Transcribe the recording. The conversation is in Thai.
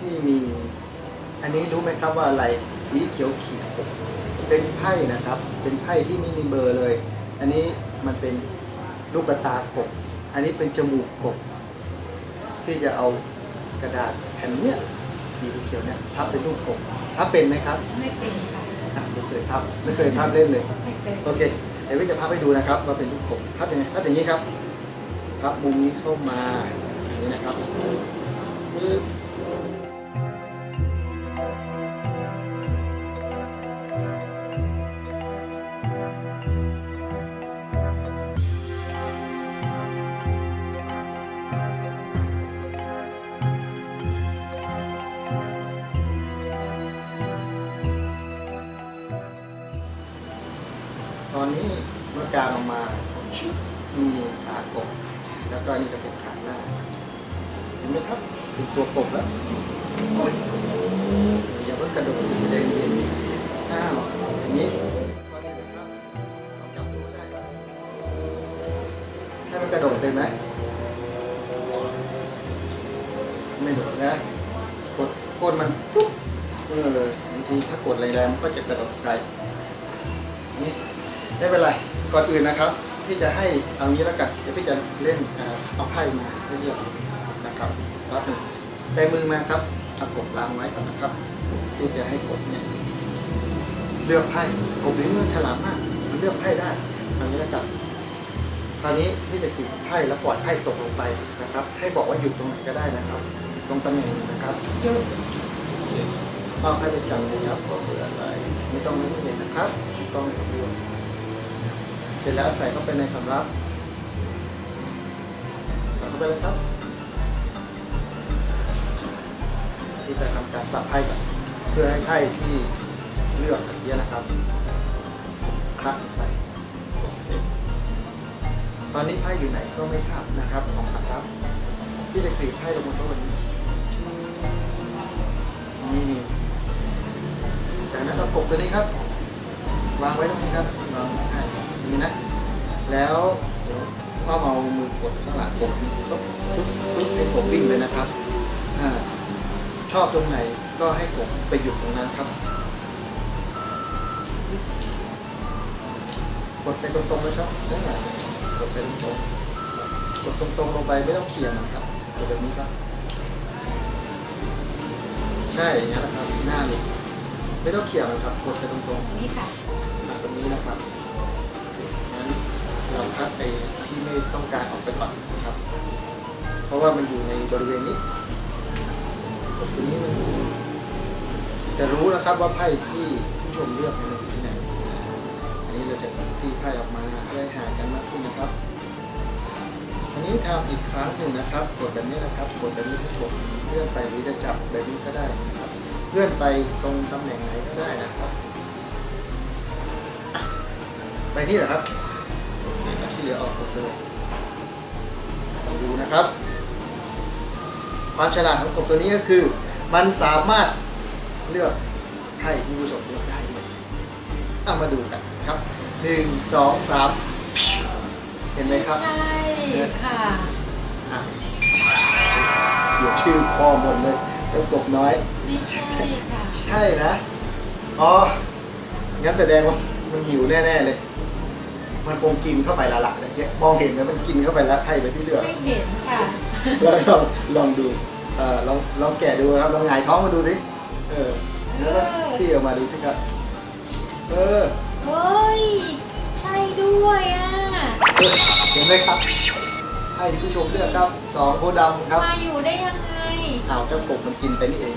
ที่มี อันนี้รู้ไหมครับว่าอะไรสีเขียวเขียวเป็นไพ่นะครับ เป็นไพ่ที่ไม่มีเบอร์เลย อันนี้มันเป็นลูกตากบ อันนี้เป็นจมูกกบ ที่จะเอากระดาษแผ่นเนี้ยสีเขียวๆเนี่ยพับเป็นรูปกบพับเป็นไหมครับ ไม่เป็นค่ะอะไม่เคยพับไม่เคยพับเล่นเลยไม่เป็นโอเคเดี๋ยววิจะพับให้ดูนะครับว่าเป็นรูปกบพับยังไงพับอย่างนี้ครับพับมุมนี้เข้ามาอย่าง นี้นะครับตอนนี้เมื่อกางออกมาชุบมีขากบแล้วก็นี่ก็เป็นขาหน้า นไหมครับเป็นตัวกบแล้วอย่าเพิ่งกระโดดจะได้เย็นอ้าวอย่างนี้ก็ได้เลยครับลองจับดูได้ครับให้มันกระโดดเป็นไหมไม่โดดนะกดกดมันปุ๊บเออบางทีถ้ากดแรงๆมันก็จะกระโดดไกลนี่ไม่เป็นไรก่อนอื่นนะครับ พี่จะให้เอางี้แล้วกันเดี๋ยวพี่จะเล่นเอ่อเอาไพ่มาเรื่อยๆ นะครับรับได้มือมาครับเอากดล้างไว้ก่อนนะครับพี่จะให้กดเนี่ยเลือกไพ่กดนี้มันฉลาดมากมันเลือกไพ่ได้เอางี้แล้วกันคราวนี้พี่จะกดไพ่แล้วปล่อยไพ่ตกลงไปนะครับ ให้บอกว่าอยู่ตรงไหนก็ได้นะครับตรงตำแหน่งนะครับเยอะโอเคเอาไพ่ไปจับเลยครับว่าเบื่ออะไรไม่ต้องไม่เห็นนะครับไม่ต้องดูเสร็จแล้วใส่เข้าไปในสำรับใส่เข้าไปเลยครับ สับไพ่ก่อนเพื่อให้ไพ่ที่เลือกอย่างนี้ยนะครับคลักไปตอนนี้ไพ่อยู่ไหนก็ไม่ทราบนะครับของสำรับที่จะกรีดไพ่ลงบนโต๊ะนี้นี่จากนั้นเรากบตัวนี้ครับ วางไว้ตรงนี้ครับวางไว้ให้อย่างนี้นะ แล้วเดี๋ยวว่าเอามือกดข้างหลังกดนี่ปุ๊บปุ๊บปุ๊บให้กดวิ่งเลยนะครับ ชอบตรงไหนก็ให้กดไปหยุดตรงนั้นครับ กดไปตรงๆเลยครับนั่นแหละกดไปตรงๆกดตรงๆลงไปไม่ต้องเขี่ยมันครับกดแบบนี้ครับ ใช่อย่างนี้ยนะครับหน้าเลยไม่ต้องเขี่ยมันครับกดไปตรงๆนี่ค่ะมาตรงนี้นะครับงั้นเราคัดไปที่ไม่ต้องการออกไปก่อนนะครับ เพราะว่ามันอยู่ในบริเวณนี้ ตรงนี้มันจะรู้นะครับว่าไพ่ที่ผู้ชมเลือกมันอยู่ที่ไหน อันนี้เราจะตีไพ่ออกมาเพื่อให้ห่ากันมากขึ้นนะครับอันนี้ทำอีกครั้งหนึ่งนะครับ กดแบบนี้นะครับ กดแบบนี้ให้กดเลื่อนไปหรือจะจับแบบนี้ก็ได้นะครับ เลื่อนไปตรงตำแหน่งไหนก็ได้นะครับ ไปนี่เหรอครับโอเคที่เหลือออกหมดเลยดูนะครับ ความฉลาดของกบตัวนี้ก็คือ มันสามารถเลือกให้ที่ผู้ชมเลือกได้ด้วยเอามาดูกันครับหนึ่งสองสามเห็นไหมครับ ใช่ค่ะอะเสียชื่อพ่อหมดเลยเจ้ากบน้อย ไม่ใช่ค่ะ ใช่นะ อ๋อ งั้นแสดงว่ามันหิวแน่ ๆ เลย มันคงกินเข้าไปและละเนี่ยมองเห็นไหมมันกินเข้าไปแล้วไพ่ไปที่เลือกไม่เห็นค่ะ แล้วลองลองดูเออลองลองแกะดูครับลองหงายท้องมาดูสิเออแล้วก็พี่ออกมาดูสิครับเออเฮ้ย ใช่ด้วยอะ เออเห็นไหมครับ ให้ผู้ชมเลือกครับสองโพธิ์ดำครับมาอยู่ได้ยังไง อ้าวเจ้ากบมันกินไปนี่เอง